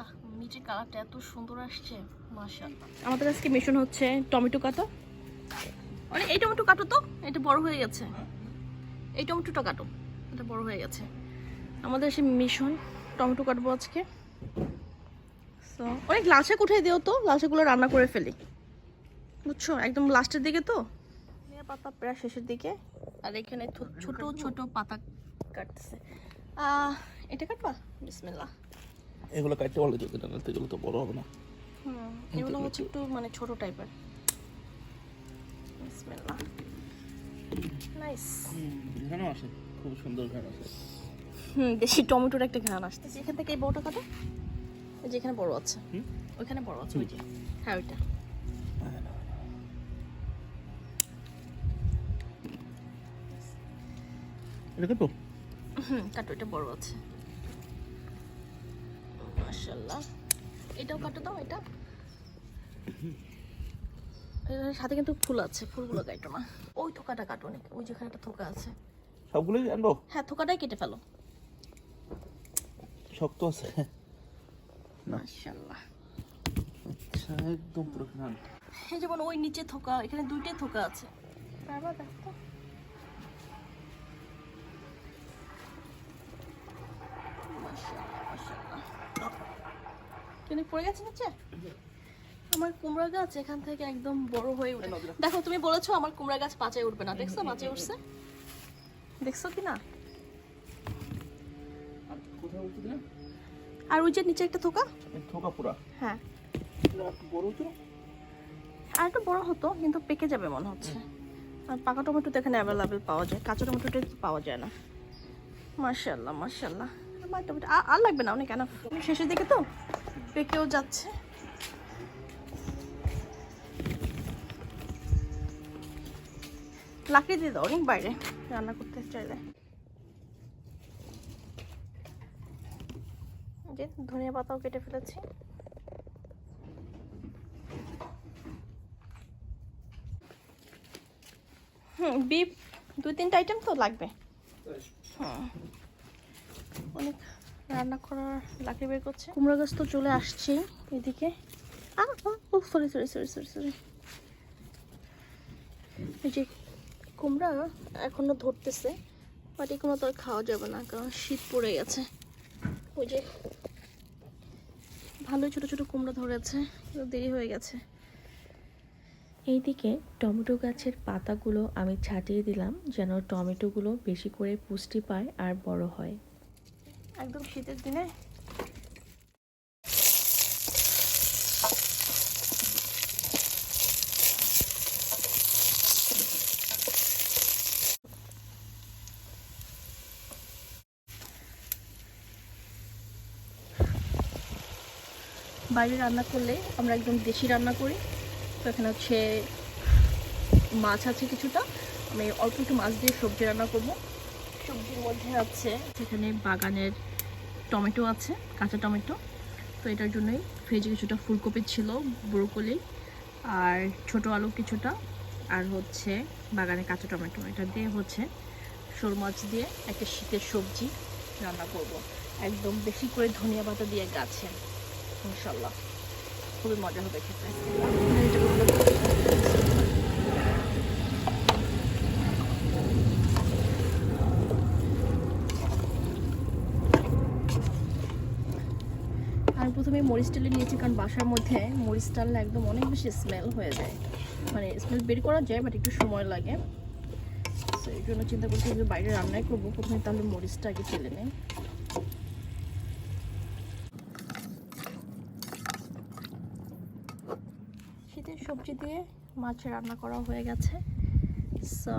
আহ মিষ্টির কালারটা এত সুন্দর আসছে, মাশাআল্লাহ। আমাদের আজকে মিশন হচ্ছে টমেটো কাটো। মানে এই টমেটো কাটো তো? এটা বড় হয়ে গেছে। এই টমেটোটা কাটো। এটা বড় হয়ে গেছে। আমাদের সে মিশন টমেটো কাটবো আজকে। তো অনেক লাল শাক উঠিয়ে দিও তো লালসাগুলো রান্না করে ফেলি। বুঝছ? একদম লাস্টের দিকে তো? পাতা প্রায় শেষের দিকে। আর এখানে ছোট ছোট পাতা কাটতেছে। এটা কাটবা? বিসমিল্লাহ। এগুলো কাটতে ভালো যদি না এগুলো তো বড় হবে না। হুম এগুলো হচ্ছে একটু মানে ছোট টাইপের। নাইস ঘ্রাণ আসে খুব সুন্দর ঘ্রাণ আসে। হুম দেশি টমেটোর একটা ঘ্রাণ আসতেছে। এখান থেকে এই বড়টা কাটো। এই যে এখানে বড় আছে। হুম? ওইখানে বড় আছে ওই যে। হ্যাঁ ওইটা। এটা কাটবো হুম কাটো এটা বড় আছে। মাশাআল্লাহ। এটাও কাটো দাও এটা। সাথে কিন্তু ফুল আছে ফুলগুলো কাটো না। ওই থোকাটা কাটো নি ওই যেখানে একটা থোকা আছে। সবগুলোই আনব? হ্যাঁ থোকাটাই কেটে ফেলো। শক্ত আছে। মাশাআল্লাহ। আচ্ছা একদম পুরো এই যেমন ওই নিচে থোকা এখানে দুইটাই থোকা আছে। বাবা দেখো মাশাআল্লাহ। কেন পড়ে গেছে নিচে আমার কুমড়া গাছ এখান থেকে একদম বড় হয়ে উঠে। দেখো তুমি বলেছ আমার কুমড়া গাছ পাঁচে উঠবে না। দেখছ পাঁচে উঠছে? দেখছ কি না? আর ওই যে নিচে একটা থোকা? ঠোকা পুরা। হ্যাঁ। আর একটু বড় হতো কিন্তু পেকে যাবে মনে হচ্ছে। আর পাকা টমেটো তো এখানে অ্যাভেলেবেল পাওয়া যায়। কাঁচা টমেটোটা পাওয়া যায় না। মার্শাল্লাহ মার্শাল্লাহ আমার টমেটো আর লাগবে না অনেক এনাফ শেষের দিকে তো? পেকেও যাচ্ছে। লাকড়ি দিয়ে দাও, অনেক বাইরে রান্না করতে চাইলে। ধনিয়া পাতাও কেটে ফেলেছি। হুম, বিফ, দুই তিনটা আইটেম তো লাগবে। হুম। অনেক রান্না করার লাকড়ি বের করছে। কুমড়ো গাছ তো চলে আসছে এদিকে। ও sorry sorry sorry sorry sorry এই যে কুমড়া এখনও ধরতেছে বাট এগুলো তো আর খাওয়া যাবে না, কারণ শীত পড়ে গেছে। ওই যে ভালোই ছোট ছোট কুমড়া ধরেছে দেরি হয়ে গেছে। এইদিকে টমেটো গাছের পাতাগুলো আমি ছাটিয়ে দিলাম, যেন টমেটোগুলো বেশি করে পুষ্টি পায় আর বড় হয়। একদম শীতের দিনে। বাইরে রান্না করলে আমরা একদম দেশি রান্না করি। তো এখানে হচ্ছে মাছ আছে কিছুটা। আমি অল্প একটু মাছ দিয়ে সবজি রান্না করব। সবজির মধ্যে আছে সেখানে বাগানের টমেটো আছে, কাঁচা টমেটো। তো এটার জন্যই ফ্রিজে কিছুটা ফুলকপি ছিল, ব্রোকলি, আর ছোট আলু কিছুটা, আর হচ্ছে বাগানে কাঁচা টমেটো। এটা দিয়ে হচ্ছে শোল মাছ দিয়ে একটা শীতের সবজি রান্না করব। একদম বেশি করে ধনিয়া পাতা দিয়ে গাছে, ইনশাল্লাহ। খুবই মজা হবে খেতে। প্রথমে মরিচ তেলে নিয়েছি, কারণ বাসার মধ্যে মরিচ টাললে একদম অনেক বেশি স্মেল হয়ে যায়। মানে স্মেল বের করা যায় বাট একটু সময় লাগে। তো এই জন্য চিন্তা করছি যে বাইরে রান্নাই করব। প্রথমে তাহলে মরিচটা আগে তেলে নেই। শীতের সবজি দিয়ে মাছ রান্না করা হয়ে গেছে। সো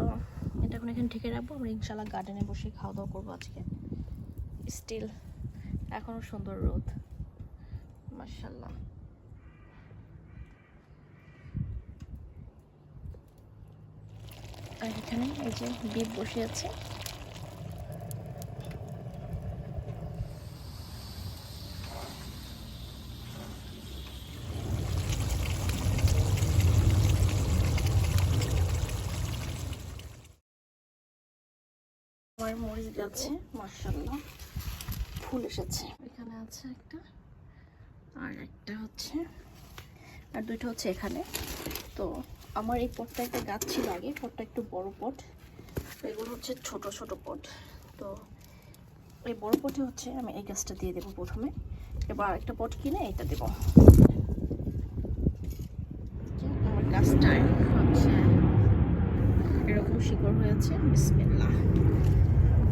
এটা এখন এখানে ঢেকে রাখব। আমরা ইনশাল্লাহ গার্ডেনে বসে খাওয়া দাওয়া করব আজকে। স্টিল এখনও সুন্দর রোদ। মাশাল্লাহ আর এখানে এই যে বিপ বসে আছে। মরিচ গাছে মাশাল্লাহ ফুল এসেছে। এখানে আছে একটা আর একটা হচ্ছে, আর দুইটা হচ্ছে এখানে। তো আমার এই পটটা একটা গাছ ছিল আগে, পটটা একটু বড় পট। এগুলো হচ্ছে ছোট ছোট পট। তো এই বড় পটে হচ্ছে আমি এই গাছটা দিয়ে দেবো প্রথমে। এবার আরেকটা পট কিনে এটা দেবো। আমার গাছটায় হচ্ছে এরকম শিকড় হয়েছে বিসমিল্লাহ।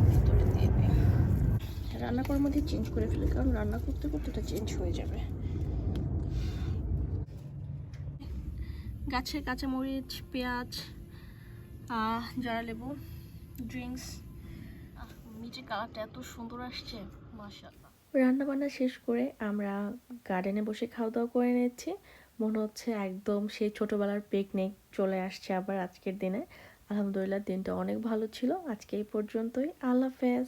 ভিতরে দিয়ে দিই। রান্না করার মধ্যে চেঞ্জ করে ফেলি, কারণ রান্না করতে করতে এটা চেঞ্জ হয়ে যাবে। গাছের কাঁচামরিচ, পেঁয়াজ জারা লেবু ড্রিঙ্কস মিষ্টির কালারটা এত সুন্দর আসছে, মাশাআল্লাহ। রান্না বান্না শেষ করে আমরা গার্ডেনে বসে খাওয়া দাওয়া করে নিচ্ছি। মনে হচ্ছে একদম সেই ছোটোবেলার পিকনিক চলে আসছে আবার আজকের দিনে। আলহামদুলিল্লাহ, দিনটা অনেক ভালো ছিল। আজকে এই পর্যন্তই। আল্লাহ হাফেজ।